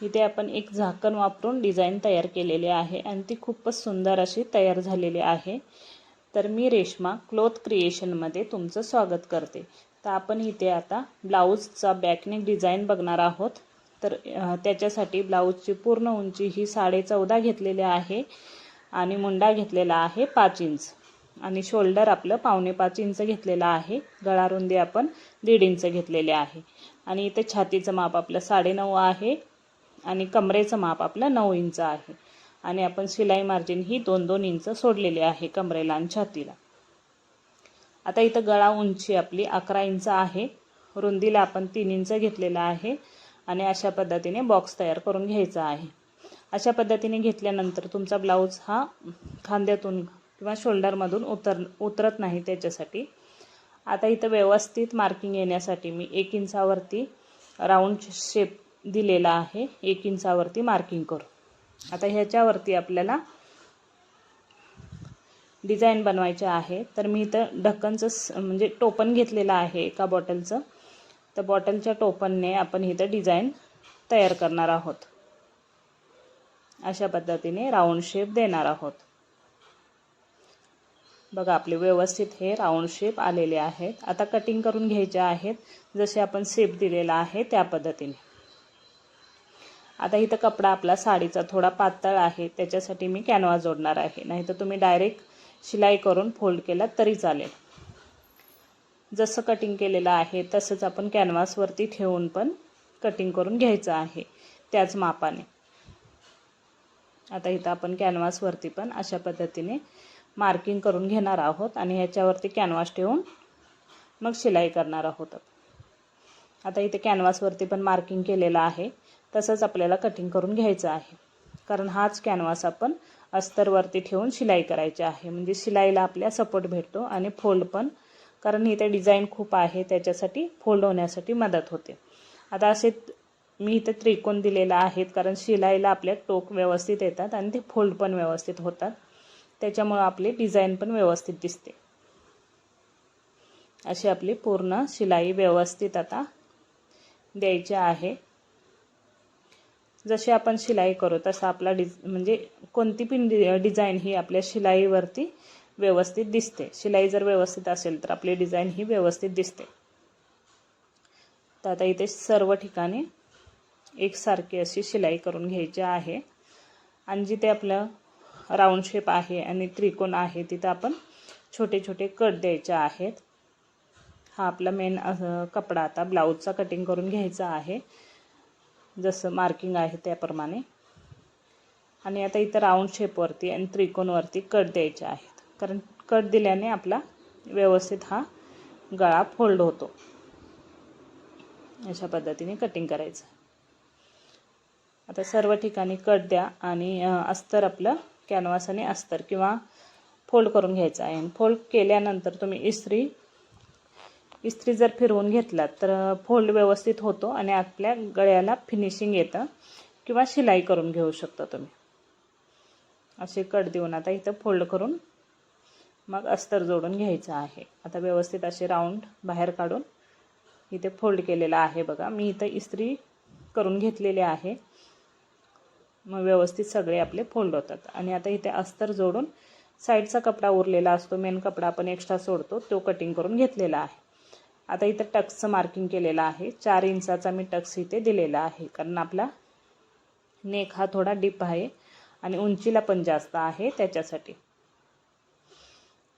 इथे आपण एक झाकण वापरून डिझाईन तयार केलेली आहे आणि ती खूपच सुंदर अशी तयार झालेली आहे. तर मी रेश्मा क्लोथ क्रिएशनमध्ये तुमचं स्वागत करते. तर आपण इथे आता ब्लाऊजचा बॅकनेक डिझाईन बघणार आहोत. तर त्याच्यासाठी ब्लाऊजची पूर्ण उंची ही साडे चौदा घेतलेली आहे आणि मुंडा घेतलेला आहे पाच इंच. आणि शोल्डर आपलं पावणे पाच इंच घेतलेलं आहे. गळा रुंदी आपण दीड इंच घेतलेले आहे. आणि इथे छातीचं माप आपलं साडेनऊ आहे. आणि कमरेचं माप आपलं नऊ इंच आहे. आणि आपण शिलाई मार्जिन ही दोन दोन इंच सोडलेली आहे कमरेला आणि छातीला. आता इथं गळा उंची आपली अकरा इंच आहे. रुंदीला आपण तीन इंच घेतलेला आहे. आणि अशा पद्धतीने बॉक्स तयार करून घ्यायचा आहे. अशा पद्धतीने घेतल्यानंतर तुमचा ब्लाऊज हा खांद्यातून किंवा शोल्डरमधून उतर उतरत नाही त्याच्यासाठी. आता इथं व्यवस्थित मार्किंग येण्यासाठी मी एक इंचावरती राऊंड शेप दिलेला आहे. एक इंचावरती मार्किंग करू आता ह्याच्यावरती आपल्याला डिझाईन बनवायचे आहे. तर मी इथं ढक्कनचं स- म्हणजे टोपण घेतलेलं आहे एका बॉटलचं तर बॉटलच्या टोपणने आपण इथं डिझाईन तयार करणार आहोत. अशा पद्धतीने राऊंड शेप देणार आहोत. बघा आपले व्यवस्थित हे राऊंड शेप आलेले आहेत. आता कटिंग करून घ्यायचे आहेत. जसे आपण शेप दिलेला आहे त्या पद्धतीने. आता इथं कपडा आपला साडीचा थोडा पातळ आहे त्याच्यासाठी मी कॅनवा जोडणार आहे. नाहीतर तुम्ही डायरेक्ट शिलाई करून फोल्ड केला तरी चालेल. जसं कटिंग केलेलं आहे तसंच आपण कॅनव्हासवरती ठेवून पण कटिंग करून घ्यायचं आहे त्याच मापाने. आता इथं आपण कॅनव्हासवरती पण अशा पद्धतीने मार्किंग करून घेणार आहोत आणि ह्याच्यावरती कॅनव्हास ठेवून मग शिलाई करणार आहोत आता इथे कॅनव्हासवरती पण मार्किंग केलेलं आहे. तसंच आपल्याला कटिंग करून घ्यायचं आहे. कारण हाच कॅनव्हास आपण अस्तरवरती ठेवून शिलाई करायची आहे. म्हणजे शिलाईला आपल्या सपोर्ट भेटतो आणि फोल्ड पण. कारण इथे डिझाईन खूप आहे त्याच्यासाठी फोल्ड होण्यासाठी मदत होते. आता असे मी इथे त्रिकोण दिलेला आहेत कारण शिलाईला आपल्या टोक व्यवस्थित येतात आणि ते फोल्ड पण व्यवस्थित होतात. त्याच्यामुळं आपली डिझाईन पण व्यवस्थित दिसते. अशी आपली पूर्ण शिलाई व्यवस्थित आता द्यायची आहे. जशी आपण शिलाई करू तसं आपला डि म्हणजे कोणती पण डि डिझाईन ही आपल्या शिलाईवरती व्यवस्थित दिसते. शिलाई जर व्यवस्थित असेल तर आपली डिझाईन ही व्यवस्थित दिसते. तर आता इथे सर्व ठिकाणी एकसारखी अशी शिलाई करून घ्यायची आहे. आणि जिथे आपलं राऊंड शेप आहे आणि त्रिकोण आहे तिथं आपण छोटे छोटे कट द्यायचे आहेत. हा आपला मेन कपडा आता ब्लाऊजचा कटिंग करून घ्यायचा आहे. जसं मार्किंग आहे त्याप्रमाणे. आणि आता इथं राऊंड शेपवरती आणि त्रिकोणवरती कट द्यायचे आहेत. कारण कट दिल्याने आपला व्यवस्थित हा गळा फोल्ड होतो. अशा पद्धतीने कटिंग करायचं. आता सर्व ठिकाणी कट द्या आणि अस्तर आपलं कॅनव्हास आणि अस्तर किंवा फोल्ड करून घ्यायचं आहे. आणि फोल्ड केल्यानंतर तुम्ही इस्त्री इस्त्री जर फिरवून घेतलात तर फोल्ड व्यवस्थित होतो आणि आपल्या गळ्याला फिनिशिंग येतं किंवा शिलाई करून घेऊ शकता तुम्ही. असे कट देऊन आता इथं फोल्ड करून मग अस्तर जोडून घ्यायचं आहे. आता व्यवस्थित असे राऊंड बाहेर काढून इथे फोल्ड केलेला आहे बघा. मी इथं इस्त्री करून घेतलेले आहे. मग व्यवस्थित सगळे आपले फोल्ड होतात. आणि आता इथे अस्तर जोडून साईडचा कपडा उरलेला असतो मेन कपडा आपण एक्स्ट्रा सोडतो तो कटिंग करून घेतलेला आहे. आता इथं टक्सचं मार्किंग केलेलं आहे. चार इंचाचा मी टक्स इथे दिलेला आहे. कारण आपला नेक हा थोडा डीप आहे आणि उंचीला पण जास्त आहे त्याच्यासाठी.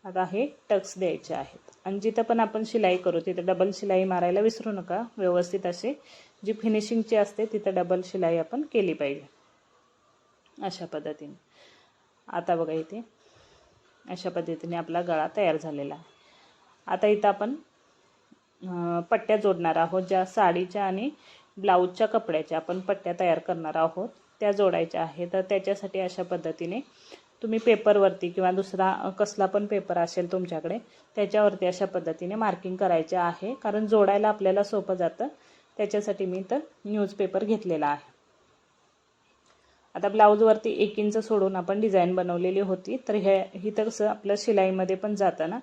आता हे टक्स द्यायचे आहेत. आणि जिथं पण आपण शिलाई करू तिथं डबल शिलाई मारायला विसरू नका. व्यवस्थित असे जी फिनिशिंगची असते तिथं डबल शिलाई आपण केली पाहिजे. अशा पद्धतीने. आता बघा इथे. अशा पद्धतीने आपला गळा तयार झालेला आहे. आता इथं आपण पट्ट्या जोडणार आहोत ज्या साडीच्या आणि ब्लाऊजच्या कपड्याच्या आपण पट्ट्या तयार करणार आहोत त्या जोडायच्या आहेत. तर त्याच्यासाठी अशा पद्धतीने तुम्ही पेपरवरती किंवा दुसरा कसला पण पेपर असेल तुमच्याकडे त्याच्यावरती अशा पद्धतीने मार्किंग करायचे आहे. कारण जोडायला आपल्याला सोपं जातं. त्याच्यासाठी मी तर न्यूजपेपर घेतलेला आहे. आता ब्लाऊजवरती एक इंच सोडून आपण डिझाईन बनवलेली होती. तर हे ही तर कसं आपलं शिलाईमध्ये पण जातं ना.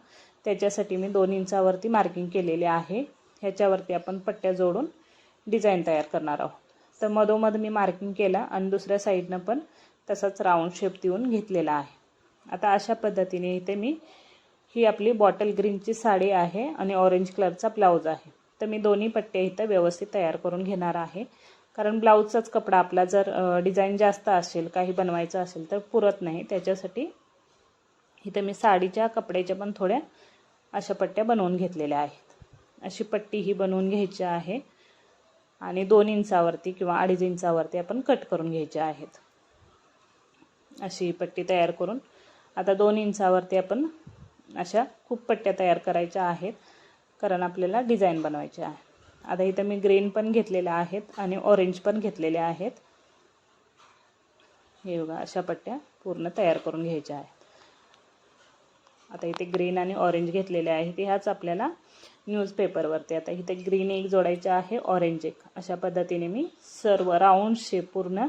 त्याच्यासाठी मी दोन इंचावरती मार्किंग केलेले आहे. ह्याच्यावरती आपण पट्ट्या जोडून डिझाईन तयार करणार आहोत. तर मधोमध मी मार्किंग केला आणि दुसऱ्या साईडनं पण तसाच राऊंड शेप देऊन घेतलेला आहे. आता अशा पद्धतीने इथे मी ही आपली बॉटल ग्रीनची साडी आहे आणि ऑरेंज कलरचा ब्लाऊज आहे. तर मी दोन्ही पट्ट्या इथं व्यवस्थित तयार करून घेणार आहे. कारण ब्लाऊजचाच कपडा आपला जर डिझाईन जास्त असेल काही बनवायचं असेल तर पुरत नाही. त्याच्यासाठी इथं मी साडीच्या कपड्याच्या पण थोड्या अशा पट्ट्या बनवून घेतलेल्या आहेत. अशी पट्टी ही बनवून घ्यायची आहे आणि दोन इंचावरती किंवा अडीच इंचावरती आपण कट करून घ्यायचे आहेत. अशी पट्टी तयार करून आता दोन इंचावरती आपण अशा खूप पट्ट्या तयार करायच्या आहेत. कारण आपल्याला डिझाईन बनवायचे आहे. आता इथं मी ग्रीन पण घेतलेल्या आहेत आणि ऑरेंज पण घेतलेल्या आहेत. हे बघा अशा पट्ट्या पूर्ण तयार करून घ्यायच्या आहेत. आता इथे ग्रीन आणि ऑरेंज घेतलेले आहेत ह्याच आपल्याला न्यूजपेपरवरती आता इथे ग्रीन एक जोडायचं आहे ऑरेंज एक. अशा पद्धतीने मी सर्व राऊंड शेप पूर्ण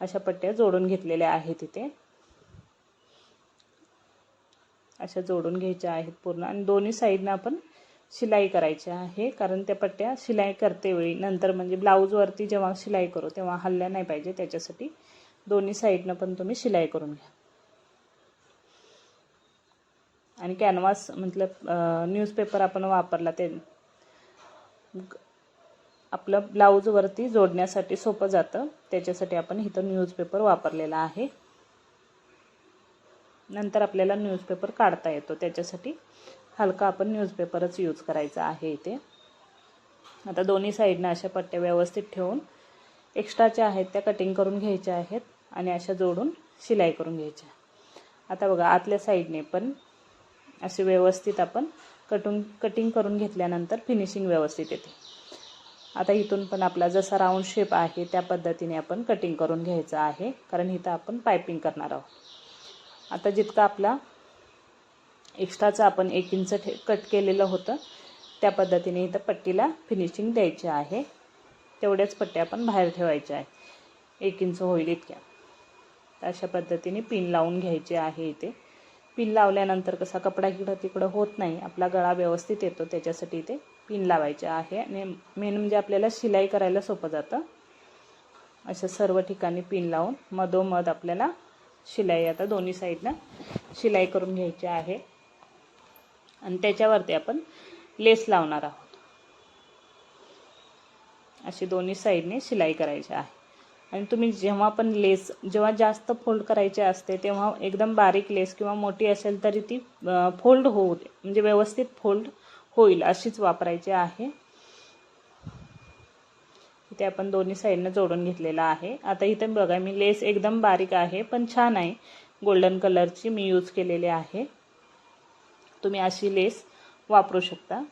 अशा पट्ट्या जोडून घेतलेल्या आहेत इथे. अशा जोडून घ्यायच्या आहेत पूर्ण. आणि दोन्ही साईडनं आपण शिलाई करायची आहे कारण त्या पट्ट्या शिलाई करते वेळी. नंतर म्हणजे ब्लाऊजवरती जेव्हा शिलाई करू तेव्हा हल्ल्या नाही पाहिजे. त्याच्यासाठी दोन्ही साईडनं पण तुम्ही शिलाई करून घ्या. आणि कॅनव्हास म्हटलं न्यूजपेपर आपण वापरला ते. आपलं ब्लाऊजवरती जोडण्यासाठी सोपं जातं. त्याच्यासाठी आपण इथं न्यूजपेपर वापरलेला आहे. नंतर आपल्याला न्यूजपेपर काढता येतो. त्याच्यासाठी हलका आपण न्यूजपेपरच यूज करायचा आहे इथे. आता दोन्ही साईडनं अशा पट्ट्या व्यवस्थित ठेवून एक्स्ट्राच्या आहेत त्या कटिंग करून घ्यायच्या आहेत आणि अशा जोडून शिलाई करून घ्यायच्या. आता बघा आतल्या साईडने पण असे व्यवस्थित आपण कटून कटिंग करून घेतल्यानंतर फिनिशिंग व्यवस्थित येते. आता इथून पण आपला जसा राऊंड शेप आहे त्या पद्धतीने आपण कटिंग करून घ्यायचं आहे कारण इथं आपण पायपिंग करणार आहोत. आता जितका आपला एक्स्ट्राचं आपण एक इंच ठे कट केलेलं होतं त्या पद्धतीने इथं पट्टीला फिनिशिंग द्यायची आहे. तेवढ्याच पट्ट्या आपण बाहेर ठेवायच्या आहे. एक इंच होईल इतक्या. अशा पद्धतीने पिन लावून घ्यायचे आहे इथे. पिन लावल्यानंतर कसा कपडा इकडं तिकडं होत नाही आपला गळा व्यवस्थित येतो त्याच्यासाठी ते पिन लावायचे आहे. आणि मेन म्हणजे आपल्याला शिलाई करायला सोपं जातं. अशा सर्व ठिकाणी पिन लावून मधोमध आपल्याला शिलाई आता दोन्ही साईडनं शिलाई करून घ्यायची आहे. आणि त्याच्यावरती आपण लेस लावणार आहोत. अशी दोन्ही साईडने शिलाई करायची आहे. आणि तुम्ही जेव्हा पण लेस जेव्हा जास्त फोल्ड करायचे असते तेव्हा एकदम बारीक लेस किंवा मोठी असेल तरी ती फोल्ड होऊ दे. म्हणजे व्यवस्थित फोल्ड होईल अशीच वापरायची आहे. इथे आपण दोन्ही साईडनं जोडून घेतलेला आहे. आता इथे बघा मी लेस एकदम बारीक आहे पण छान आहे. गोल्डन कलरची मी यूज केलेली आहे. तुम्ही अशी लेस वापरू शकता.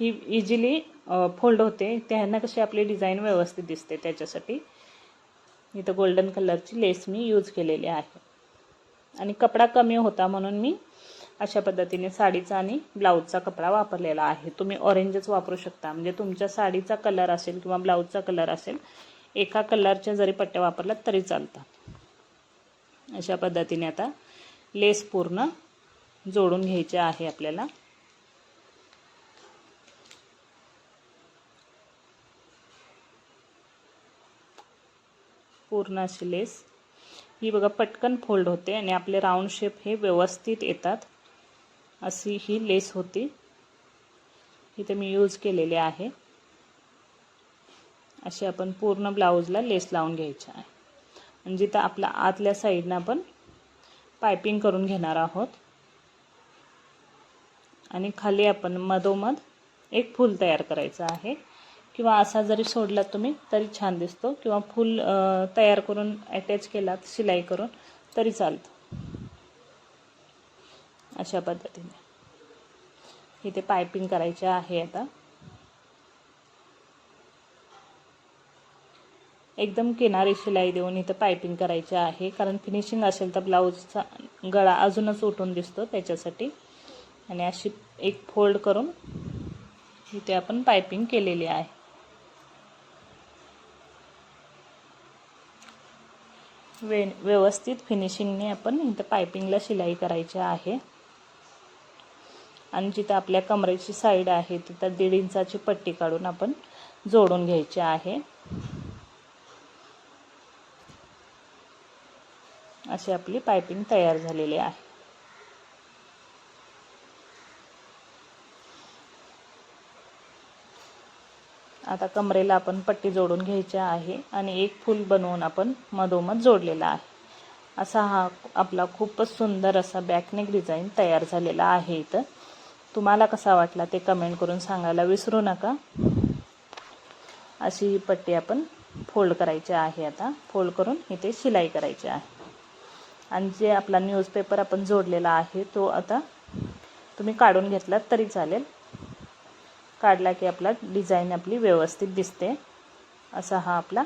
ही इझिली फोल्ड होते. त्यांना कशी आपली डिझाईन व्यवस्थित दिसते त्याच्यासाठी. इथं गोल्डन कलरची लेस मी यूज केलेली आहे. आणि कपडा कमी होता म्हणून मी अशा पद्धतीने साडीचा आणि ब्लाऊजचा कपडा वापरलेला आहे. तुम्ही ऑरेंजच वापरू शकता. म्हणजे तुमच्या साडीचा कलर असेल किंवा ब्लाऊजचा कलर असेल एका कलरच्या जरी पट्ट्या वापरल्यात तरी चालतात अशा पद्धतीने आता लेस पूर्ण जोडून घ्यायचे आहे आपल्याला. पूर्ण अशी लेस ही बघा पटकन फोल्ड होते आणि आपले राऊंड शेप हे व्यवस्थित येतात. अशी ही लेस होती. इथे मी यूज केलेले आहे. अशी आपण पूर्ण ब्लाऊजला लेस लावून घ्यायची आहे. आणि जिथं आपल्या आतल्या साईडनं आपण पायपिंग करून घेणार आहोत. आणि खाली आपण मधोमध एक फूल तयार करायचं आहे. किंवा असा जरी सोडला तुम्ही तरी छान दिसतो. किंवा फुल तयार करून अटॅच केलात शिलाई करून तरी चालतं. अशा पद्धतीने. इथे पायपिंग करायचे आहे आता. एकदम किनारी शिलाई देऊन इथं पायपिंग करायचे आहे. कारण फिनिशिंग असेल तर ब्लाऊजचा गळा अजूनच उठून दिसतो त्याच्यासाठी. आणि अशी एक फोल्ड करून इथे आपण पायपिंग केलेली आहे. वे व्यवस्थित फिनिशिंगने आपण इथं पायपिंगला शिलाई करायची आहे. आणि जिथं आपल्या कमरेची साईड आहे तिथं दीड इंचाची पट्टी काढून आपण जोडून घ्यायची आहे. अशी आपली पायपिंग तयार झालेली आहे. आता कमरेला आपण पट्टी जोडून घ्यायची आहे आणि एक फूल बनवून आपण मधोमध जोडलेला आहे. असा हा आपला खूपच सुंदर असा बॅकनेक डिझाईन तयार झालेला आहे इथं. तुम्हाला कसा वाटला ते कमेंट करून सांगायला विसरू नका. अशी ही पट्टी आपण फोल्ड करायची आहे आता. फोल्ड करून इथे शिलाई करायची आहे. आणि जे आपला न्यूजपेपर आपण जोडलेला आहे तो आता तुम्ही काढून घेतलात तरी चालेल. काढला की आपला डिझाईन आपली व्यवस्थित दिसते. असा हा आपला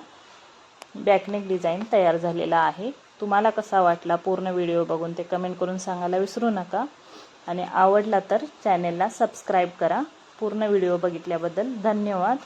बॅकनेक डिझाईन तयार झालेला आहे. तुम्हाला कसा वाटला पूर्ण व्हिडिओ बघून ते कमेंट करून सांगायला विसरू नका. आणि आवडला तर चॅनेलला सबस्क्राईब करा. पूर्ण व्हिडिओ बघितल्याबद्दल धन्यवाद.